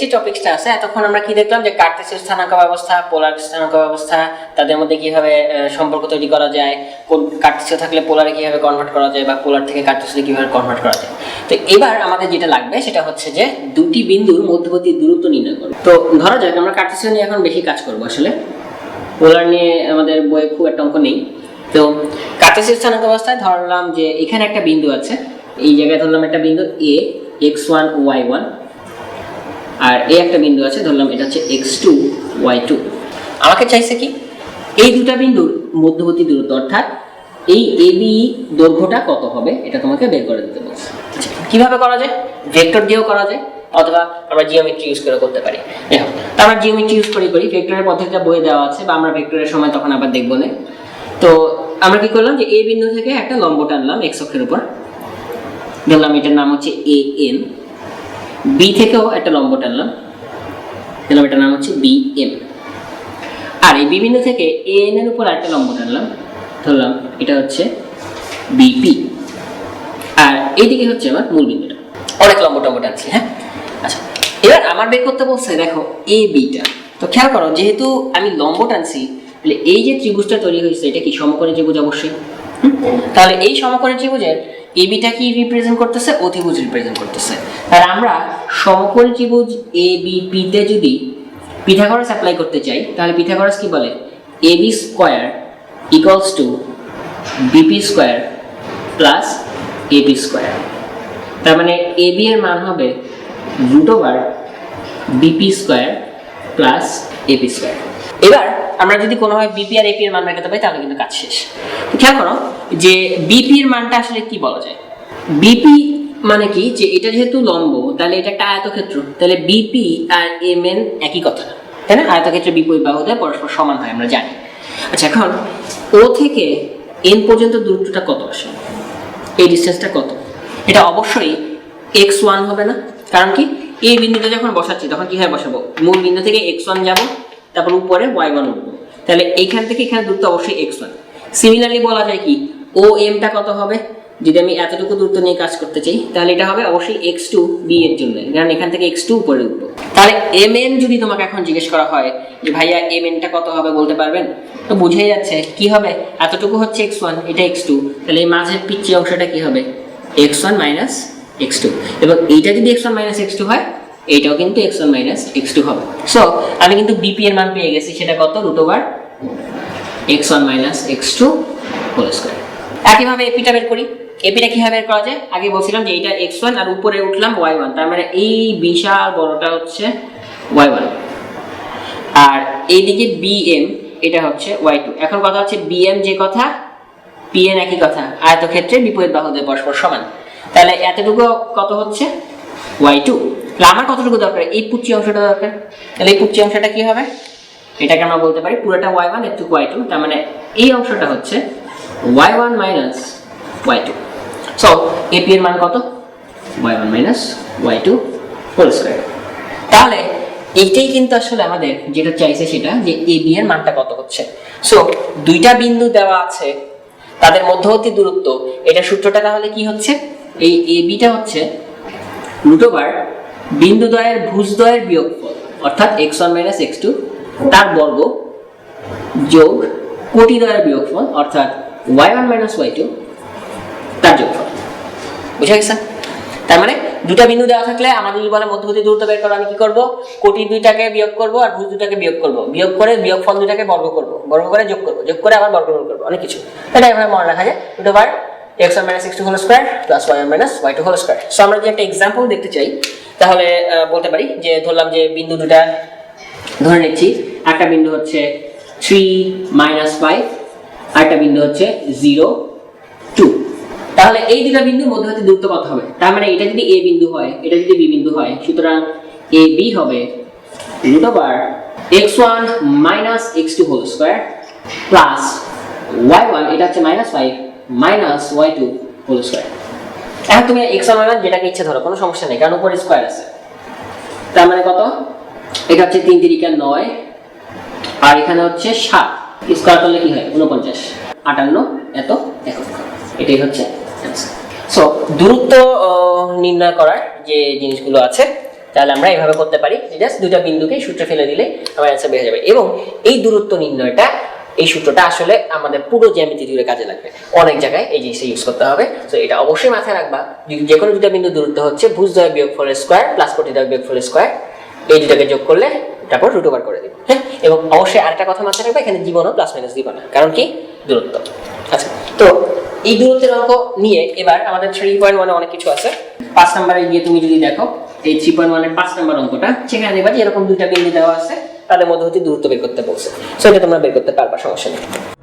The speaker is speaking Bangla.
যে টপিকসটা আছে, এতক্ষণ আমরা কি দেখলাম যে কার্টেসিয়াস স্থানাঙ্ক ব্যবস্থা, পোলার স্থানাঙ্ক ব্যবস্থা, তাদের মধ্যে কীভাবে সম্পর্ক তৈরি করা যায়, কোন কার্টেসিয়াস থাকলে পোলারে কীভাবে কনভার্ট করা যায় বা পোলার থেকে কার্টেসিয়াসে কীভাবে কনভার্ট করা যায়। তো এবার আমাদের যেটা লাগবে, সেটা হচ্ছে যে দুটি বিন্দুর মধ্যবর্তী দূরত্ব নির্ণয় করব। তো ধরা যাক, আমরা কার্টেসিয়াস নিয়ে এখন বেশি কাজ করব আসলে। পোলার নিয়ে আমাদের বইয়ে খুব একটা অঙ্ক নেই। তো কার্টেসিয়াস স্থানাঙ্ক অবস্থায় ধরলাম যে এখানে একটা বিন্দু আছে, এই জায়গায় ধরলাম একটা বিন্দু A x one y one R A একটা বিন্দু আছে ধরলাম এটা হচ্ছে এক্স টু ওয়াই টু আমাকে চাইছে কি? এই দুটা বিন্দুর মধ্যবর্তী দূরত্ব অর্থাৎ এই এ বি দৈর্ঘ্যটা কত হবে এটা তোমাকে বের করে দিতে বলছে। আচ্ছা, কীভাবে করা যায়? ভেক্টর দিয়েও করা যায় অথবা আমরা জিওমেট্রি ইউজ করে করতে পারি। তো আমরা জিওমেট্রি ইউজ করি করি ভেক্টরের পদ্ধতিটা বই দেওয়া আছে বা আমরা ভেক্টরের সময় তখন আবার দেখব না। তো আমরা কি করলাম যে এ বিন্দু থেকে একটা লম্ব টানলাম এক্স অক্ষের উপর। ধরলাম এটার নাম হচ্ছে এ এন বি থেকেও একটা লম্ব টানলাম। ধরলাম এটার নাম হচ্ছে বি এম আর এই বিভিন্ন থেকে এ এন এর উপর একটা লম্ব টানলাম। ধরলাম এটা হচ্ছে বিপি আর এইদিকে হচ্ছে আমার মূল বিন্দুটা। অনেক লম্ব টম্ব টানছি হ্যাঁ? আচ্ছা এবার আমার বের করতে বলছে, দেখো এ বিটা তো খেয়াল করো, যেহেতু আমি লম্ব টানছি, তাহলে এই যে ত্রিভুজটা তৈরি হয়েছে, এটা কি সমকোণী ত্রিভুজ? অবশ্যই? তাহলে এই সমকোণী ত্রিভুজের এ বিটা কি রিপ্রেজেন্ট করতেছে? অতিভুজ রিপ্রেজেন্ট করতেছে। আর আমরা সমকোণী ত্রিভুজ এ বি পিতে যদি পিথাগোরাস অ্যাপ্লাই করতে চাই, তাহলে পিথাগোরাস কি বলে? A B square equals to BP square plus A B square তার মানে এ বি এর মান হবে root over BP square plus AP square এবার আমরা যদি কোনোভাবে বিপি আর এপি এর মান বের করতে পারি, তাহলে কিন্তু কাজ শেষ। খেয়াল করো যে বিপি এর মানটা আসলে কি বলা যায়? বিপি মানে কি? যে এটা যেহেতু লম্ব, তাহলে এটা একটা আয়তক্ষেত্র। তাহলে বিপি আর এম এন একই কথা, তাই না? আয়তক্ষেত্রের বিপরীত বাহুতে পরস্পর সমান হয়, আমরা জানি। আচ্ছা এখন ও থেকে এন পর্যন্ত দূরত্বটা কত আসে এই ডিস্টেন্সটা কত? এটা অবশ্যই এক্স ওয়ান হবে না। কারণ কি? এই বিন্দুতে যখন বসাচ্ছি, তখন কি হয় বসাবো? মূল বিন্দু থেকে এক্স ওয়ান যাব। তারপর উপরে ওয়াই ওয়ান উঠবো তাহলে এইখান থেকে এখানে দূরত্ব অবশ্যই এক্স ওয়ান সিমিলারলি বলা যায় কি ও এমটা কত হবে? যদি আমি এতটুকু দূরত্ব নিয়ে কাজ করতে চাই, তাহলে এটা হবে অবশ্যই এক্স টু বি এর জন্য, কারণ এখান থেকে এক্স টু উপরে উঠবো। তাহলে এম এন যদি তোমাকে এখন জিজ্ঞেস করা হয় যে, ভাইয়া এম এনটা কত হবে বলতে পারবেন? তো বুঝেই যাচ্ছে, কি হবে? এতটুকু হচ্ছে এক্স ওয়ান এটা এক্স টু তাহলে এই মাঝের পিচ্ছি অংশটা কি হবে? X one minus x two এবং এইটা যদি x one minus x two হয় এইটাও কিন্তু x one minus x two হবে। সো আমি কিন্তু বিপি এর মান পেয়ে গেছি, সেটা কত? Root over x one minus x two whole square একইভাবে এপিটা বের করি। এপিটা কীভাবে বের করা যায়? আগে বলছিলাম যে এইটা এক্স ওয়ান আর উপরে উঠলাম ওয়াই ওয়ান তার মানে এই বিশাল বড়টা হচ্ছে ওয়াই ওয়ান আর এইদিকে বিএম এটা হচ্ছে ওয়াই টু এখন কথা হচ্ছে বিএম যে কথা পিএন একই কথা। আয়তক্ষেত্রে বিপরীত বাহুদের পরস্পর সমান। তাহলে এতটুকু কত হচ্ছে? ওয়াই টু তাহলে আমার কতটুকু দরকার? এই পুচ্ছি অংশটা দরকার। তাহলে এই পুচি অংশটা কি হবে? এটাকে আমরা বলতে পারি পুরোটা ওয়াই ওয়ান একটু ওয়াই টু তার মানে এই অংশটা হচ্ছে y one minus y two so AP এর মান কত? Y one minus y two whole square তাহলে এইটাই কিন্তু আসলে আমাদের যেটা চাইছে সেটা যে এ বি এর মানটা কত হচ্ছে। সো দুইটা বিন্দু দেওয়া আছে, তাদের মধ্যবর্তী দূরত্ব, এটা সূত্রটা তাহলে কি হচ্ছে? এই এ বিটা হচ্ছে রুট ওভার বিন্দুদ্বয়ের ভুজদ্বয়ের বিয়োগফল, অর্থাৎ x one minus x two তার বর্গ যোগ কোটি কোটিদ্বয়ের বিয়োগফল, অর্থাৎ y one minus y two তার যোগ যোগফল। বুঝা গেছে? তার মানে দুটা বিন্দু দেওয়া থাকলে আমাদের যদি বলে মধ্যবর্তী দূরত্ব বের করো, আমি কি করব? কোটি দুইটাকে বিয়োগ করব আর ভুজ দুটাকে বিয়োগ করব। বিয়োগ করে বিয়োগ ফল দুটাকে বর্গ করব। বর্গ করে যোগ করব। যোগ করে আবার বর্গমূল করব অনেক কিছু। এটা এভাবে মনে রাখা যায়। দুটো বার x one minus x two whole square plus y one minus y two whole square so আমরা যদি একটা এক্সাম্পল দেখতে চাই তাহলে বলতে পারি যে ধরলাম যে বিন্দু দুটা ধরে নিচ্ছি। একটা বিন্দু হচ্ছে থ্রি মাইনাস ফাইভ আরেকটা বিন্দু হচ্ছে জিরো টু তাহলে এই দুটা বিন্দুর মধ্যবর্তী দূরত্ব কত হবে। তার মানে এটা যদি এ বিন্দু হয়, এটা যদি বি বিন্দু হয়, সুতরাং এ বি হবে root over x one minus x two whole square plus y one এটা হচ্ছে minus five minus y two whole square এখন তুমি এক্স ওয়ান মাইনাস যেটাকে ইচ্ছে ধরো, কোনো সমস্যা নেই, কারণ উপরে স্কোয়ার আছে। তার মানে কত? এটা হচ্ছে তিন তিরিকা নয়, আর এখানে হচ্ছে সাত। স্কোয়ার করলে কি হয়? উনপঞ্চাশ আটান্ন, এত, একক। এটাই হচ্ছে সো দূরত্ব নির্ণয় করার যে জিনিসগুলো আছে, তাহলে আমরা এইভাবে করতে পারি। জাস্ট দুটা বিন্দুকে সূত্রে ফেলে দিলে আমার অ্যান্সার হয়ে যাবে। এবং এই দূরত্ব নির্ণয়টা এই সূত্রটা আসলে আমাদের পুরো জ্যামিতি জুড়ে কাজে লাগবে। অনেক জায়গায় এই জিনিসটা ইউজ করতে হবে। তো এটা অবশ্যই মাথায় রাখবা। যে- কোনো দুটা বিন্দু দূরত্ব হচ্ছে ভুজ ভুজদ্বয় বিয়োগ ফোর স্কোয়ার প্লাস কোটিদ্বয় বিয়োগ ফোর স্কোয়ার এই দুটাকে যোগ করলে তারপর রুট ওভার করে দিবে হ্যাঁ? এবং অবশ্যই আরেকটা কথা মাথায় রাখবে, এখানে জীবনও প্লাস মাইনাস দিব না। কারণ কি? দূরত্ব। আচ্ছা তো এই দূরত্বের অঙ্ক নিয়ে এবার আমাদের থ্রি পয়েন্ট ওয়ানে অনেক কিছু আছে। পাঁচ নাম্বারে গিয়ে তুমি যদি দেখো, এই থ্রি পয়েন্ট ওয়ানের পাঁচ নাম্বার অঙ্কটা, সেখানে দেখবা যে এরকম দুইটা বিন্দু দেওয়া আছে। তাদের মধ্যে হচ্ছে দূরত্ব বের করতে বলছে। সেটা তোমরা বের করতে পারবা সমস্যা নেই।